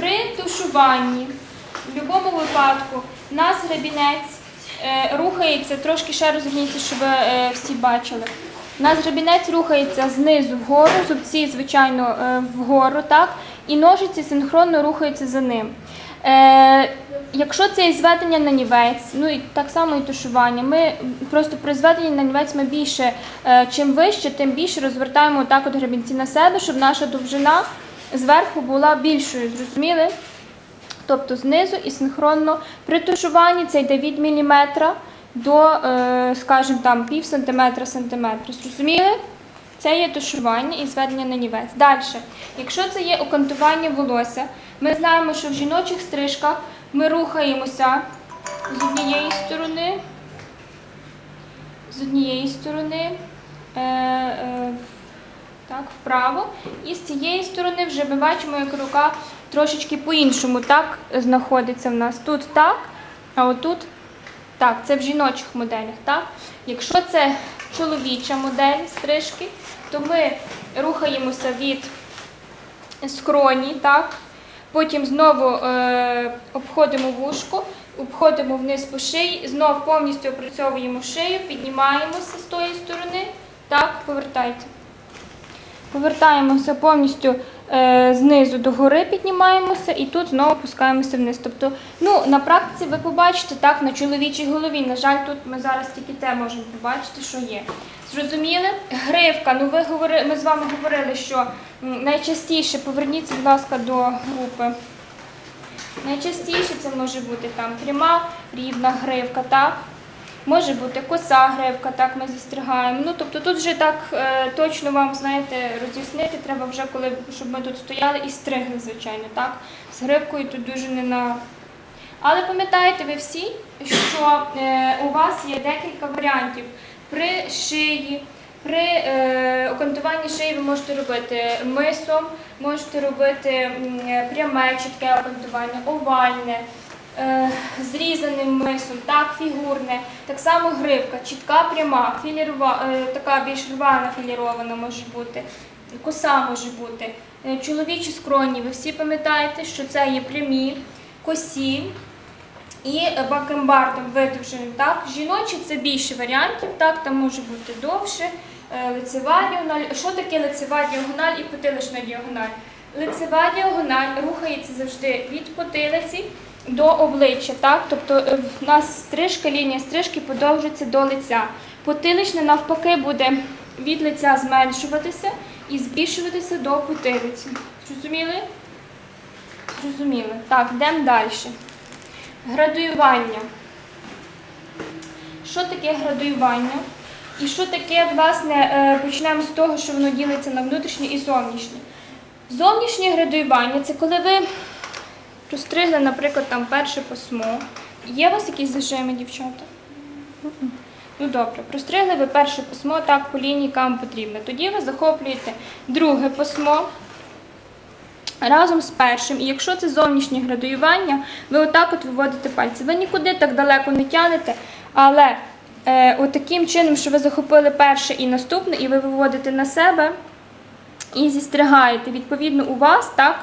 При тушуванні, в будь-якому випадку, у нас гребінець е, рухається, трошки ще розгорніться, щоб е, всі бачили. У нас гребінець рухається знизу вгору, зубці, звичайно, е, вгору, так? І ножиці синхронно рухаються за ним. Е, якщо це і зведення на нівець, ну і так само і тушування, ми просто при зведенні на нівець ми більше, е, чим вище, тим більше розвертаємо отак от гребінці на себе, щоб наша довжина зверху була більшою. Зрозуміли? Тобто знизу і синхронно при тушуванні це йде від міліметра до, е, скажімо, там пів сантиметра сантиметра. Зрозуміли? Це є тушування і зведення на нівець. Далі, якщо це є окантування волосся, ми знаємо, що в жіночих стрижках ми рухаємося з однієї сторони, з однієї сторони. Е, е, так, вправо. І з цієї сторони вже ми бачимо, як рука трошечки по-іншому так знаходиться в нас. Тут так, а отут так, це в жіночих моделях. так. Якщо це чоловіча модель стрижки, то ми рухаємося від скроні, так. Потім знову е, обходимо вушко, обходимо вниз по шиї, знову повністю опрацьовуємо шию, піднімаємося з тої сторони, так, повертайте. Повертаємося повністю е, знизу до гори, піднімаємося і тут знову опускаємося вниз. Тобто, ну, на практиці ви побачите так на чоловічій голові. На жаль, тут ми зараз тільки те можемо побачити, що є. Зрозуміли? Гривка. Ну, ви говорили, ми з вами говорили, що найчастіше поверніться, будь ласка, до групи. Найчастіше це може бути там пряма рівна гривка, так? Може бути коса гривка, так ми зістригаємо. Ну тобто тут вже так е, точно вам знаєте роз'яснити треба вже коли щоб ми тут стояли і стригли, звичайно, так з гривкою тут дуже не на. Але пам'ятаєте ви всі, що е, у вас є декілька варіантів при шиї. При е, окантуванні шиї ви можете робити мисом, можете робити пряме чітке окантування, овальне, е, зрізаним мисом, так, фігурне. Так само гривка, чітка, пряма, філірова, е, така більш рвана філірована може бути, коса може бути. Е, чоловічі скроні, ви всі пам'ятаєте, що це є прямі, косі. І бакенбардом видовженим. Так? Жіночі це більше варіантів, так? там може бути довше, е, лицева діагональ. Що таке лицева діагональ і потилична діагональ? Лицева діагональ рухається завжди від потилиці до обличчя. Так? Тобто е, в нас стрижка, лінія стрижки подовжується до лиця. Потилична навпаки буде від лиця зменшуватися і збільшуватися до потилиці. Зрозуміли? Зрозуміли. Так, йдемо далі. Градуювання. Що таке градуювання? І що таке, власне, е, почнемо з того, що воно ділиться на внутрішнє і зовнішнє. Зовнішнє градуювання це коли ви розстригли, наприклад, там перше пасмо. Є у вас якісь зажими, дівчата? Ну добре, простригли ви перше пасмо так по лінії, яка вам. Тоді ви захоплюєте друге пасмо разом з першим. І якщо це зовнішнє градуювання, ви отак от виводите пальці. Ви нікуди так далеко не тянете, але е, отаким чином, що ви захопили перше і наступне, і ви виводите на себе і зістригаєте. Відповідно, у вас так.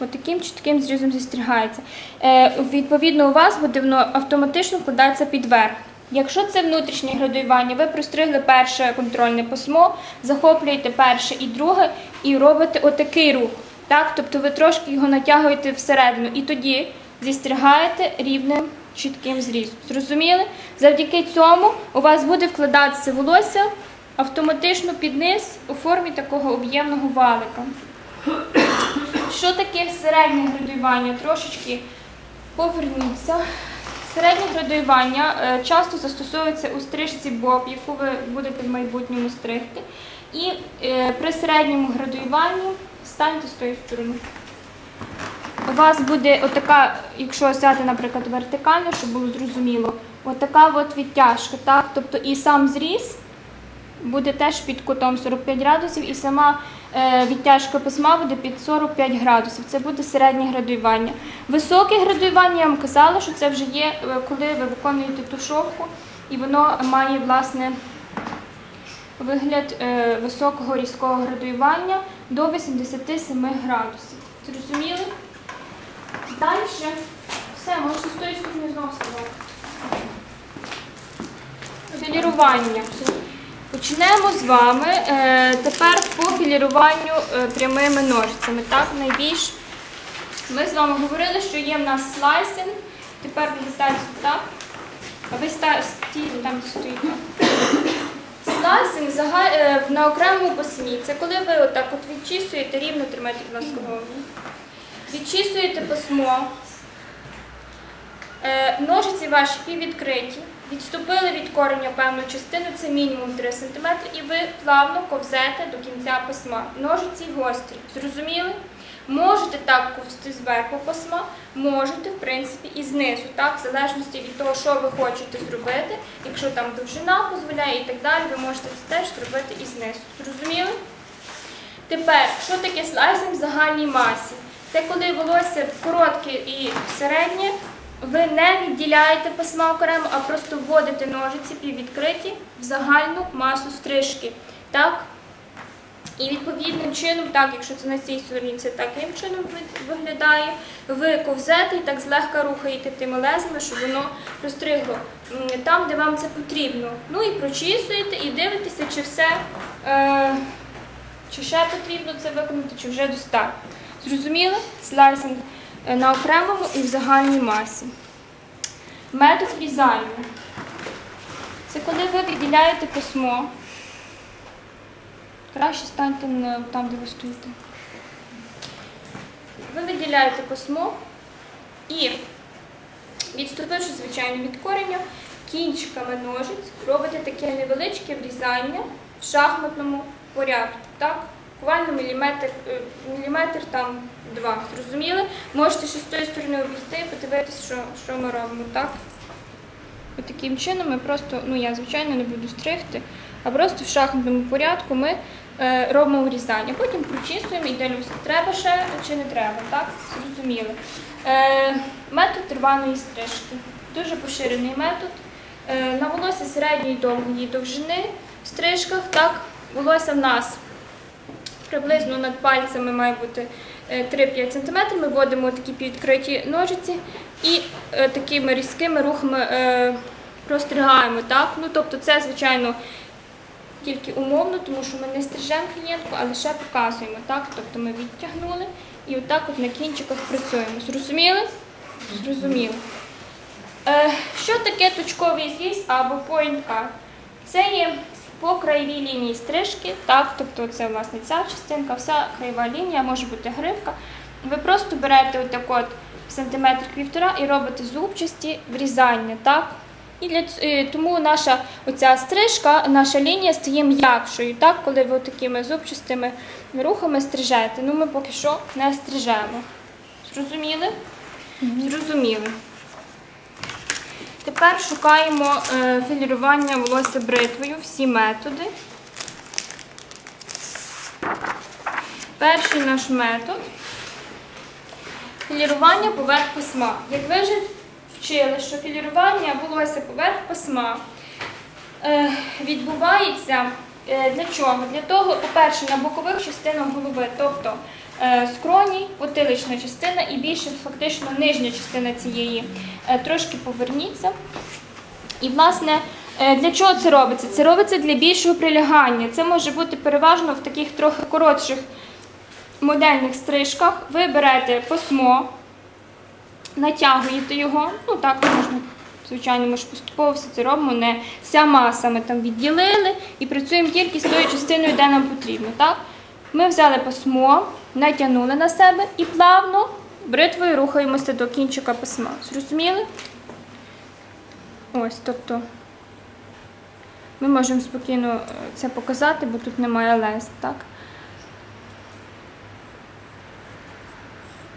Отаким чітким зрізом зістригається. Е, відповідно, у вас буде воно автоматично вкладається під верх. Якщо це внутрішнє градуювання, ви простригли перше контрольне пасмо, захоплюєте перше і друге і робите отакий рух. Так? Тобто ви трошки його натягуєте всередину і тоді зістригаєте рівним чітким зрізом. Зрозуміли? Завдяки цьому у вас буде вкладатися волосся автоматично під низ у формі такого об'ємного валика. Що таке середнє градуювання? Трошечки поверніться. Середнє градуювання е, часто застосовується у стрижці боб, яку ви будете в майбутньому стригти. І е, при середньому градуюванні станьте з тої сторони. У вас буде отака, якщо взяти, наприклад, вертикально, щоб було зрозуміло, отака от відтяжка, так? Тобто і сам зріз буде теж під кутом 45 градусів, і сама відтяжка письма буде під 45 градусів. Це буде середнє градуювання. Високе градуювання, я вам казала, що це вже є, е, коли ви виконуєте тушовку, і воно має власне вигляд е, високого різкого градуювання до 87 градусів. Зрозуміли? Далі. Все, можете з тої сторони знову сказати. Філірування. Почнемо з вами е, тепер по філіруванню е, прямими ножицями. Так, найбільш ми з вами говорили, що є в нас слайсинг. Тепер ви ставите так. А ви стійте там, де стоїте. Слайсинг е, на окремому пасмі. Це коли ви отак от відчісуєте, рівно тримайте, будь ласка, голову. Відчісуєте пасмо. Е, Ножиці ваші піввідкриті, відступили від кореня певну частину, це мінімум 3 см, і ви плавно ковзете до кінця пасма. Ножиці гострі. Зрозуміли? Можете так ковзти зверху пасма, можете, в принципі, і знизу, так, в залежності від того, що ви хочете зробити. Якщо там довжина дозволяє і так далі, ви можете це теж зробити і знизу. Зрозуміли? Тепер, що таке слайсинг в загальній масі? Це коли волосся коротке і середнє, ви не відділяєте пасма окремо, а просто вводите ножиці піввідкриті в загальну масу стрижки. Так? І відповідним чином, так, якщо це на цій стороні, це таким чином виглядає. Ви ковзете і так злегка рухаєте тими лезами, щоб воно розстригло там, де вам це потрібно. Ну і прочісуєте і дивитеся, чи все, е, чи ще потрібно це виконати, чи вже достатньо. Зрозуміли? Слайсинг на окремому і в загальній масі. Метод врізання. Це коли ви відділяєте письмо. Краще станьте там, де ви стоїте. Ви виділяєте письмо і, відступивши, звичайно, від кореня, кінчиками ножиць робите таке невеличке врізання в шахматному порядку. Так? Буквально міліметр, е, міліметр там два. Зрозуміли? Можете ще з тої сторони обійти і подивитися, що, що ми робимо. Так? От таким чином ми просто, ну я звичайно не буду стригти, а просто в шахматному порядку ми е, робимо врізання. Потім прочісуємо і дивимося, треба ще чи не треба, так? Зрозуміли. Е, метод рваної стрижки. Дуже поширений метод. Е, на волосся середньої довгої довжини в стрижках, так, волосся в нас приблизно над пальцями має бути е, 3-5 см. Ми вводимо такі підкриті ножиці і е, такими різкими рухами е, простригаємо. Так? Ну, тобто це, звичайно, тільки умовно, тому що ми не стрижемо клієнтку, а лише показуємо. Так? Тобто ми відтягнули і отак от на кінчиках працюємо. Зрозуміли? Зрозуміли. Е, що таке точковий зріз або point cut? Це є по краєвій лінії стрижки, так, тобто це власне ця частинка, вся краєва лінія, може бути гривка. Ви просто берете отак от сантиметр півтора і робите зубчасті врізання, так? І для е, тому наша оця стрижка, наша лінія стає м'якшою, так, коли ви такими зубчастими рухами стрижете. Ну ми поки що не стрижемо. Зрозуміли? Зрозуміли. Тепер шукаємо е, філірування волосся бритвою, всі методи. Перший наш метод філірування поверх письма. Як ви вже вчили, що філірування волосся поверх письма е, відбувається е, для чого? Для того, по-перше, на бокових частинах голови, тобто скроні, потилична частина і більше фактично нижня частина цієї. Е, Трошки поверніться. І, власне, е, для чого це робиться? Це робиться для більшого прилягання. Це може бути переважно в таких трохи коротших модельних стрижках. Ви берете пасмо, натягуєте його, ну так можна. Звичайно, ми ж поступово все це робимо, не вся маса ми там відділили і працюємо тільки з тою частиною, де нам потрібно. Так? Ми взяли пасмо, натягнули на себе і плавно бритвою рухаємося до кінчика пасма. Зрозуміли? Ось, тобто ми можемо спокійно е, це показати, бо тут немає лез, так?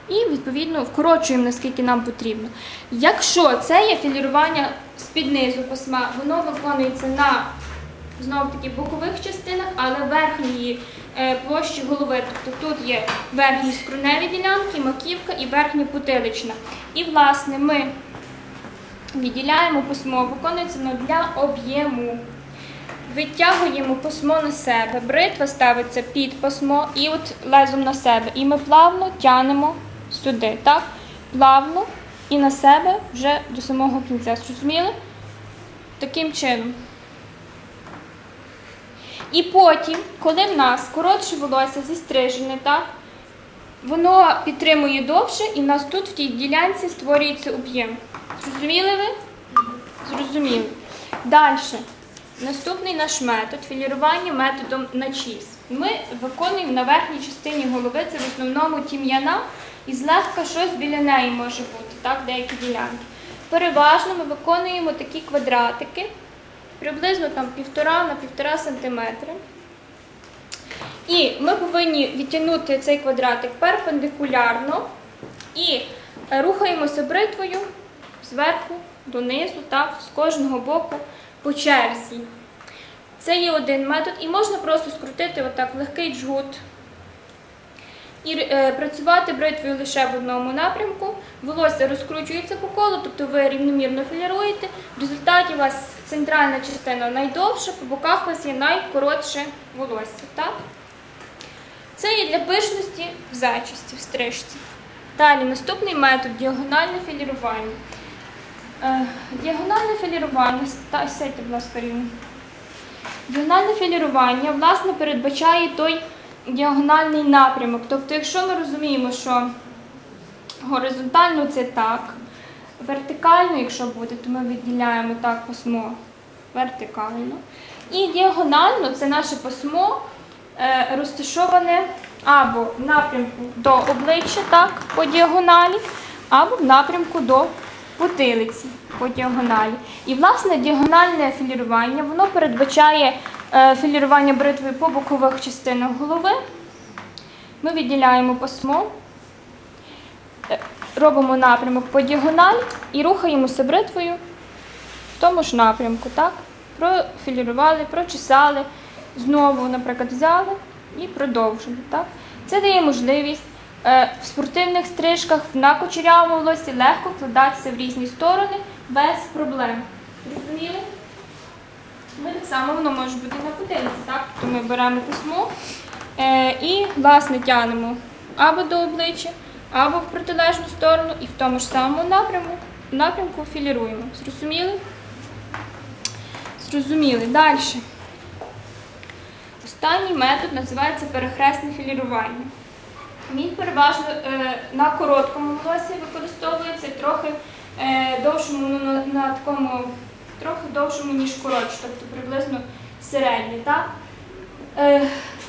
І відповідно вкорочуємо наскільки нам потрібно. Якщо це є філірування з-під низу пасма, воно виконується на знову таки бокових частинах, але верхньої е, площі голови. Тобто тут є верхні скроневі ділянки, маківка і верхня потилична. І власне ми відділяємо письмо, виконується для об'єму. Витягуємо письмо на себе, бритва ставиться під письмо і от лезом на себе. І ми плавно тянемо сюди. Так? плавно і на себе вже до самого кінця. Зрозуміли? Таким чином. І потім, коли в нас коротше волосся зістрижене, так, воно підтримує довше, і в нас тут в тій ділянці створюється об'єм. Зрозуміли ви? Зрозуміли. Далі. Наступний наш метод філірування методом начіс. Ми виконуємо на верхній частині голови, це в основному тім'яна, і злегка щось біля неї може бути, так, деякі ділянки. Переважно ми виконуємо такі квадратики, приблизно там півтора на півтора сантиметри. І ми повинні відтягнути цей квадратик перпендикулярно і е, рухаємося бритвою зверху донизу, так, з кожного боку по черзі. Це є один метод, і можна просто скрутити отак легкий джгут і е, працювати бритвою лише в одному напрямку. Волосся розкручується по колу, тобто ви рівномірно філіруєте. В результаті у вас центральна частина найдовша, по боках у вас є найкоротше волосся. Так? Це є для пишності в зачісті, в стрижці. Далі наступний метод діагональне філірування. Е, Діагональне філірування, сядьте, будь ласка, рівно. Діагональне філірування власне передбачає той діагональний напрямок. Тобто, якщо ми розуміємо, що горизонтально це так, вертикально, якщо буде, то ми відділяємо так пасмо вертикально. І діагонально це наше пасмо е, розташоване або в напрямку до обличчя, так, по діагоналі, або в напрямку до потилиці по діагоналі. І, власне, діагональне філірування воно передбачає е, філірування бритвою по бокових частинах голови. Ми відділяємо пасмо, е, робимо напрямок по діагоналі і рухаємося бритвою в тому ж напрямку. Так? Профілірували, прочесали, знову, наприклад, взяли і продовжили. Так? Це дає можливість е, в спортивних стрижках на кучерявому волосі легко вкладатися в різні сторони без проблем. Розуміли? Ми так само воно може бути на потилиці, так? Тобто ми беремо письмо е, і, власне, тягнемо або до обличчя, або в протилежну сторону, і в тому ж самому напрямку, напрямку філіруємо. Зрозуміли? Зрозуміли. Далі. Останній метод називається перехресне філірування. Він переважно е, на короткому волосі використовується трохи е, довшому, ну, на, на такому, трохи довшому, ніж коротше, тобто приблизно середній.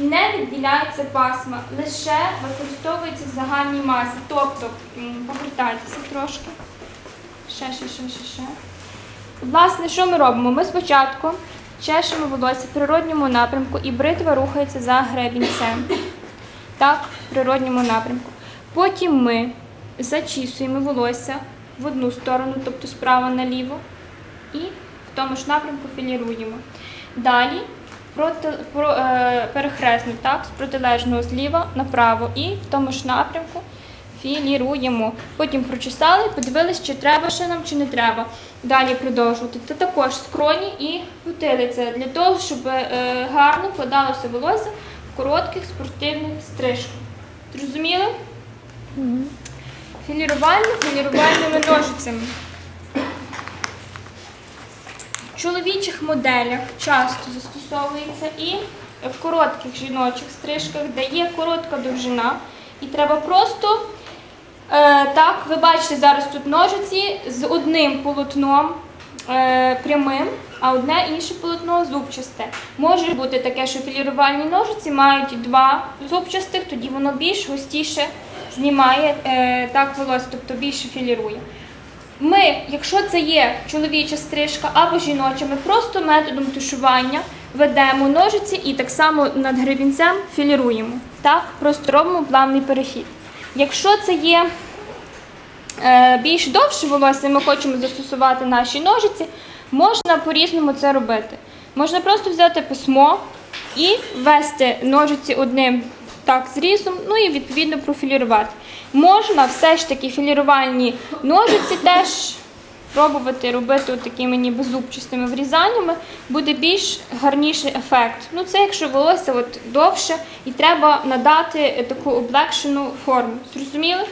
Не відділяється пасма, лише використовується в загальній масі. Тобто, повертайтеся трошки. Ще, ще, ще, ще, ще. Власне, що ми робимо? Ми спочатку чешемо волосся в природньому напрямку і бритва рухається за гребінцем. Так, в природньому напрямку. Потім ми зачісуємо волосся в одну сторону, тобто справа наліво, і в тому ж напрямку філіруємо. Далі проти, про, е, перехресно, так, з протилежного зліва направо і в тому ж напрямку філіруємо. Потім прочесали, подивилися, чи треба ще нам, чи не треба. Далі продовжувати. Та також скроні і потилиця для того, щоб е, гарно вкладалося волосся в коротких спортивних стрижках. Зрозуміли? Філірування філірувальними ножицями. В чоловічих моделях часто застосовується і в коротких жіночих стрижках, де є коротка довжина, і треба просто е, так, ви бачите зараз тут ножиці з одним полотном е, прямим, а одне інше полотно зубчасте. Може бути таке, що філірувальні ножиці мають два зубчастих, тоді воно більш густіше знімає е, так волосся, тобто більше філірує. Ми, якщо це є чоловіча стрижка або жіноча, ми просто методом тушування ведемо ножиці і так само над гребінцем філіруємо. Так, просто робимо плавний перехід. Якщо це є е, більш довше волосся, ми хочемо застосувати наші ножиці, можна по-різному це робити. Можна просто взяти письмо і ввести ножиці одним так зрізом, ну і відповідно профілірувати. Можна все ж таки філірувальні ножиці теж пробувати робити такими ніби зубчастими врізаннями, буде більш гарніший ефект. Ну це якщо волосся от довше і треба надати таку облегшену форму. Зрозуміли?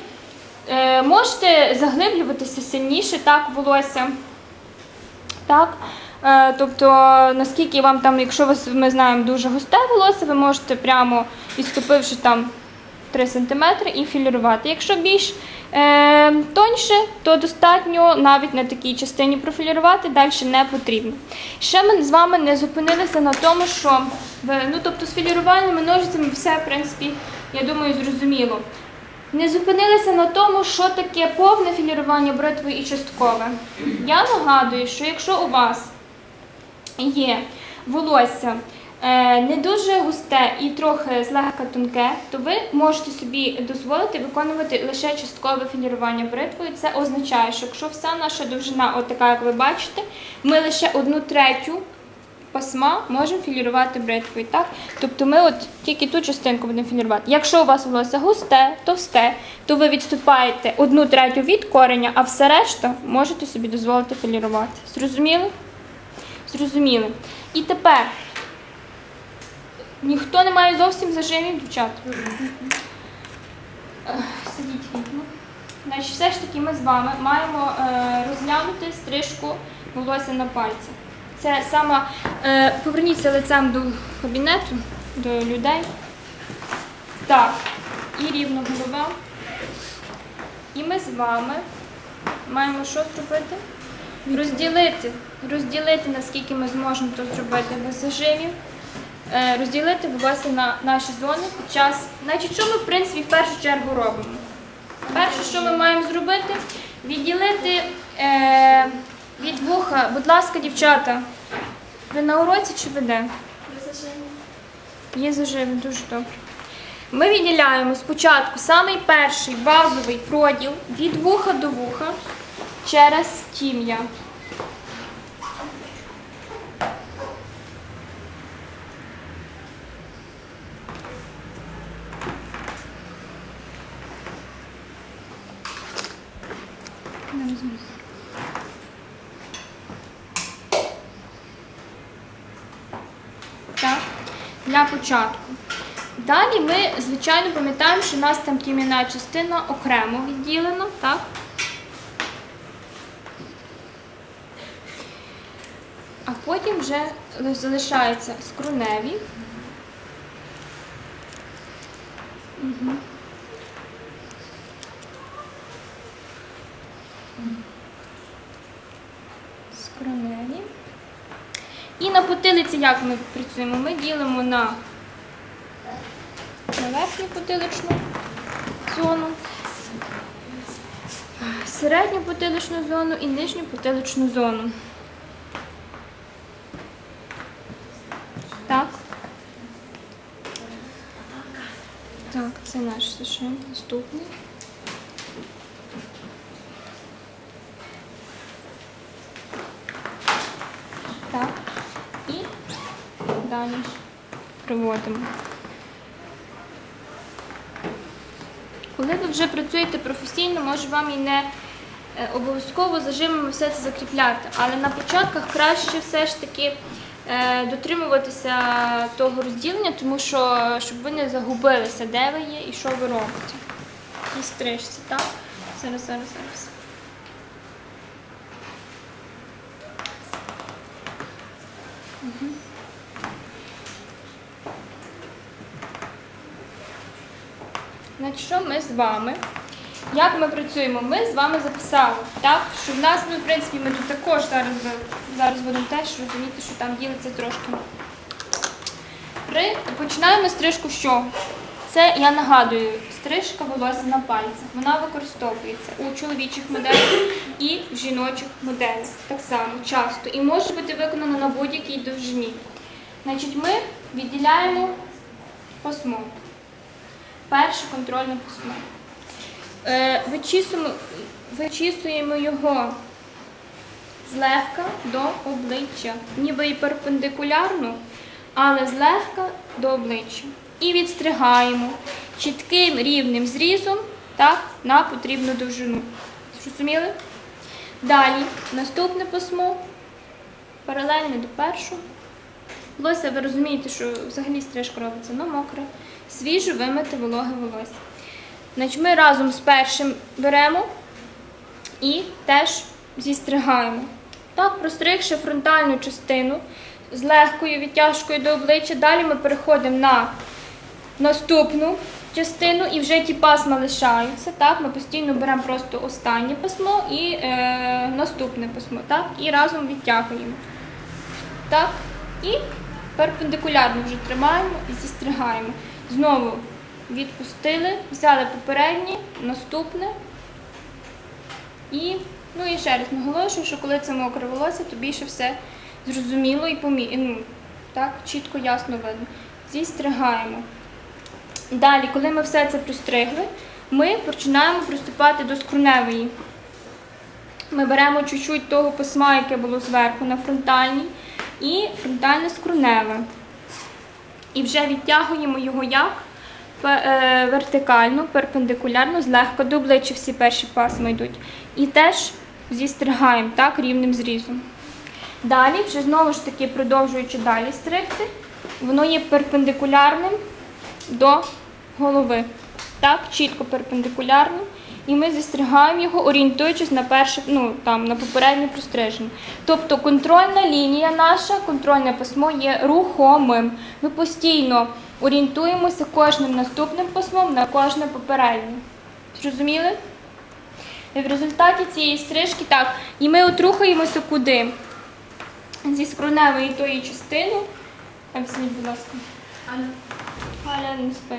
Е, можете заглиблюватися сильніше, так, волосся. Так. Е, тобто, наскільки вам там, якщо вас, ми знаємо, дуже густе волосся, ви можете прямо відступивши там 3 см і філірувати. Якщо більш е, тоньше, то достатньо навіть на такій частині профілірувати, далі не потрібно. Ще ми з вами не зупинилися на тому, що ну, тобто, з філірувальними ножицями все, в принципі, я думаю, зрозуміло. Не зупинилися на тому, що таке повне філірування бритви і часткове. Я нагадую, що якщо у вас є волосся не дуже густе і трохи злегка тонке, то ви можете собі дозволити виконувати лише часткове філірування бритвою. Це означає, що якщо вся наша довжина, от як ви бачите, ми лише одну третю пасма можемо філірувати бритвою. Так? Тобто ми от тільки ту частинку будемо філірувати. Якщо у вас волосся густе, товсте, то ви відступаєте одну третю від кореня, а все решта можете собі дозволити філірувати. Зрозуміли? Зрозуміли. І тепер ніхто не має зовсім зажимів, дівчат. Сидіть вікно. Значить, все ж таки ми з вами маємо е, розглянути стрижку волосся на пальцях. Це саме е, поверніться лицем до кабінету, до людей. Так, і рівно голова. І ми з вами маємо що зробити? Розділити, розділити, наскільки ми зможемо то зробити без зажимів. Е, розділити волосся на наші зони під час. Значить, що ми в принципі в першу чергу робимо? Перше, що ми маємо зробити, відділити е, від вуха, будь ласка, дівчата, ви на уроці чи ви де? Є зажими, дуже добре. Ми відділяємо спочатку самий перший базовий проділ від вуха до вуха через тім'я. Так, для початку. Далі ми, звичайно, пам'ятаємо, що у нас там тім'яна частина окремо відділена, так? А потім вже залишаються скруневі. Мгм. Скроневі. І на потилиці як ми працюємо? Ми ділимо на, верхню потиличну зону, середню потиличну зону і нижню потиличну зону. Так. Так, це наш зашим наступний. Так. І далі приводимо. Коли ви вже працюєте професійно, може вам і не е, обов'язково зажимами все це закріпляти, але на початках краще все ж таки е, дотримуватися того розділення, тому що щоб ви не загубилися, де ви є і що ви робите. І стрижці, так? Зараз, зараз, зараз. Значить, що ми з вами? Як ми працюємо? Ми з вами записали, так? Що в нас, ну, в принципі, ми тут також зараз, зараз будемо теж розуміти, що там ділиться трошки. При... Починаємо стрижку чого? Це, я нагадую, стрижка волосся на пальцях. Вона використовується у чоловічих моделях і в жіночих моделях. Так само часто. І може бути виконана на будь-якій довжині. Значить, ми відділяємо пасмо. Перше контрольне письмо. Вичісуємо, його злегка до обличчя, ніби і перпендикулярно, але злегка до обличчя. І відстригаємо чітким рівним зрізом так, на потрібну довжину. Зрозуміли? Далі наступне письмо, паралельне до першого. Волосся, ви розумієте, що взагалі стрижка робиться на мокре, свіжо вимите вологе волосся. Значить, ми разом з першим беремо і теж зістригаємо. Так, простригши фронтальну частину з легкою відтяжкою до обличчя, далі ми переходимо на наступну частину і вже ті пасма лишаються. Так, ми постійно беремо просто останнє пасмо і е, наступне пасмо. Так, і разом відтягуємо. Так, і перпендикулярно вже тримаємо і зістригаємо. Знову відпустили, взяли попереднє, наступне. І, ну і ще раз наголошую, що коли це мокре волосся, то більше все зрозуміло і помі... ну, так, чітко, ясно видно. Зістригаємо. Далі, коли ми все це простригли, ми починаємо приступати до скруневої. Ми беремо чуть-чуть того письма, яке було зверху на фронтальній, і фронтальне скруневе. І вже відтягуємо його як е, вертикально, перпендикулярно, злегка до обличчя всі перші пасми йдуть. І теж зістригаємо так, рівним зрізом. Далі, вже знову ж таки, продовжуючи далі стригти, воно є перпендикулярним до голови. Так, чітко перпендикулярно. І ми зістригаємо його, орієнтуючись на перше, ну там на попереднє простриження. Тобто контрольна лінія наша, контрольне письмо є рухомим. Ми постійно орієнтуємося кожним наступним письмом на кожне попереднє. Зрозуміли? І в результаті цієї стрижки так. І ми от рухаємося куди? Зі скроневої тої частини. Візьміть, будь ласка. Галя не спи.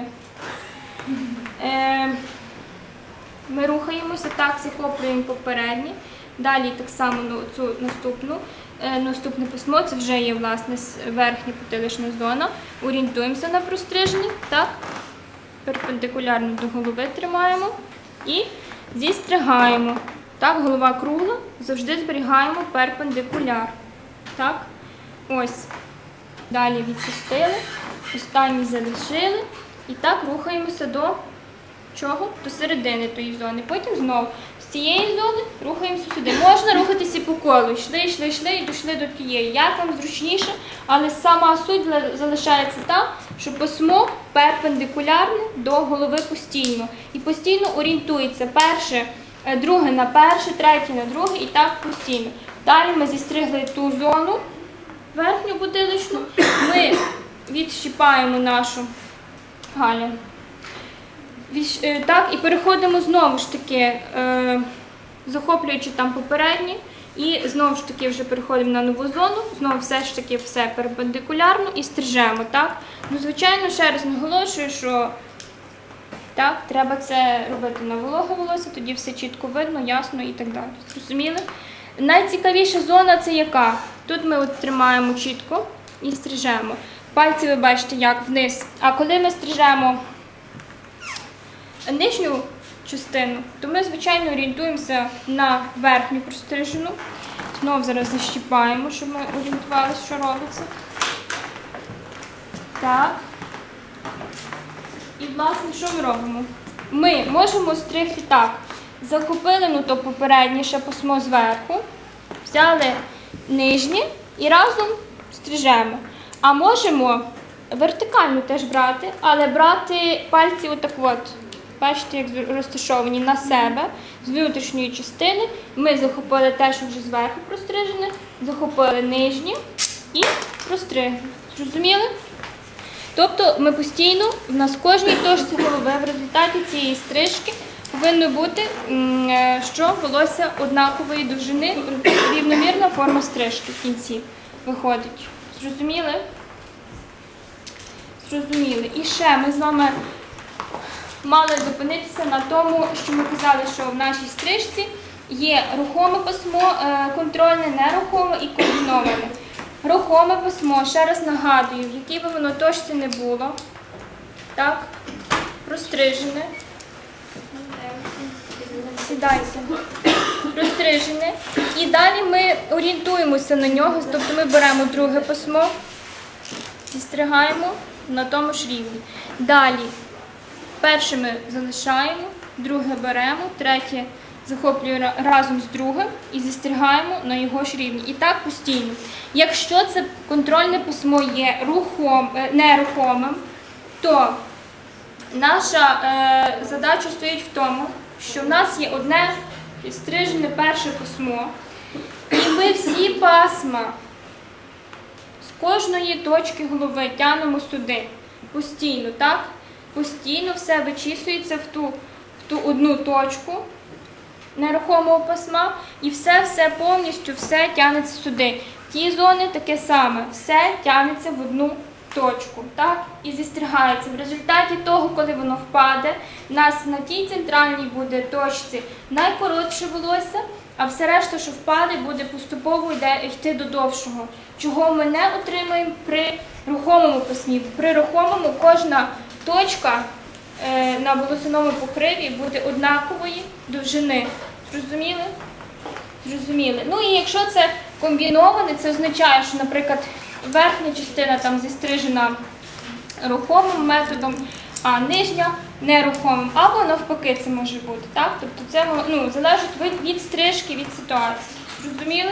Ми рухаємося, так, захоплюємо попереднє. Далі так само цю наступну, е, наступне письмо, це вже є власне верхня потилична зона. Орієнтуємося на простриження, так, перпендикулярно до голови тримаємо і зістригаємо. Так, голова кругла, завжди зберігаємо перпендикуляр. Так, ось. Далі відпустили, останні залишили. І так рухаємося до чого? До середини тої зони. Потім знову з цієї зони рухаємося сюди. Можна рухатися по колу. Йшли, йшли, йшли і дійшли до тієї. Як вам зручніше, але сама суть залишається та, що письмо перпендикулярне до голови постійно. І постійно орієнтується перше, е, друге на перше, третє на друге і так постійно. Далі ми зістригли ту зону верхню будилищну. Ми відщипаємо нашу Галя. Е, Так, і переходимо знову ж таки, е, захоплюючи там попередні, і знову ж таки вже переходимо на нову зону, знову все ж таки все перпендикулярно і стрижемо. Так? Ну, звичайно, ще раз наголошую, що так, треба це робити на вологе волосся, тоді все чітко видно, ясно і так далі. Зрозуміли? Найцікавіша зона це яка? Тут ми от тримаємо чітко і стрижемо. Пальці ви бачите, як вниз. А коли ми стрижемо нижню частину, то ми, звичайно, орієнтуємося на верхню прострижену. Знову зараз защіпаємо, щоб ми орієнтувалися, що робиться. Так. І, власне, що ми робимо? Ми можемо стригти так. Захопили, ну то попереднє ще письмо зверху, взяли нижнє і разом стрижемо. А можемо вертикально теж брати, але брати пальці отак от. Бачите, як розташовані на себе з внутрішньої частини. Ми захопили те, що вже зверху прострижене, захопили нижнє і простригли. Зрозуміли? Тобто ми постійно, в нас кожній точці голови в результаті цієї стрижки повинно бути, е, що волосся однакової довжини, рівномірна форма стрижки в кінці виходить. Зрозуміли? Зрозуміли. І ще ми з вами мали зупинитися на тому, що ми казали, що в нашій стрижці є рухоме письмо, е, контрольне, нерухоме і комбіноване. Рухоме письмо, ще раз нагадую, в якій би воно точці не було. Так, розстрижене. Сідайся. Розстрижене. І далі ми орієнтуємося на нього, тобто ми беремо друге письмо, зістригаємо на тому ж рівні. Далі перше ми залишаємо, друге беремо, третє захоплюємо разом з другим і зістригаємо на його ж рівні. І так постійно. Якщо це контрольне письмо є рухом, е, нерухомим, то Наша е, задача стоїть в тому, що в нас є одне підстрижене перше пасмо, і ми всі пасма з кожної точки голови тянемо сюди. Постійно, так? Постійно все вичісується в ту, в ту одну точку нерухомого пасма, і все, все повністю все тягнеться сюди. Ті зони таке саме, все тягнеться в одну точку, так? І зістригається. В результаті того, коли воно впаде, у нас на тій центральній буде точці найкоротше волосся, а все решта, що впаде, буде поступово йде, йти до довшого. Чого ми не отримаємо при рухомому пасмі. При рухомому кожна точка е, на волосяному покриві буде однакової довжини. Зрозуміли? Зрозуміли. Ну і якщо це комбіноване, це означає, що, наприклад, верхня частина там зістрижена рухомим методом, а нижня нерухомим. Або навпаки це може бути. Так? Тобто це ну, залежить від стрижки, від ситуації. Зрозуміли?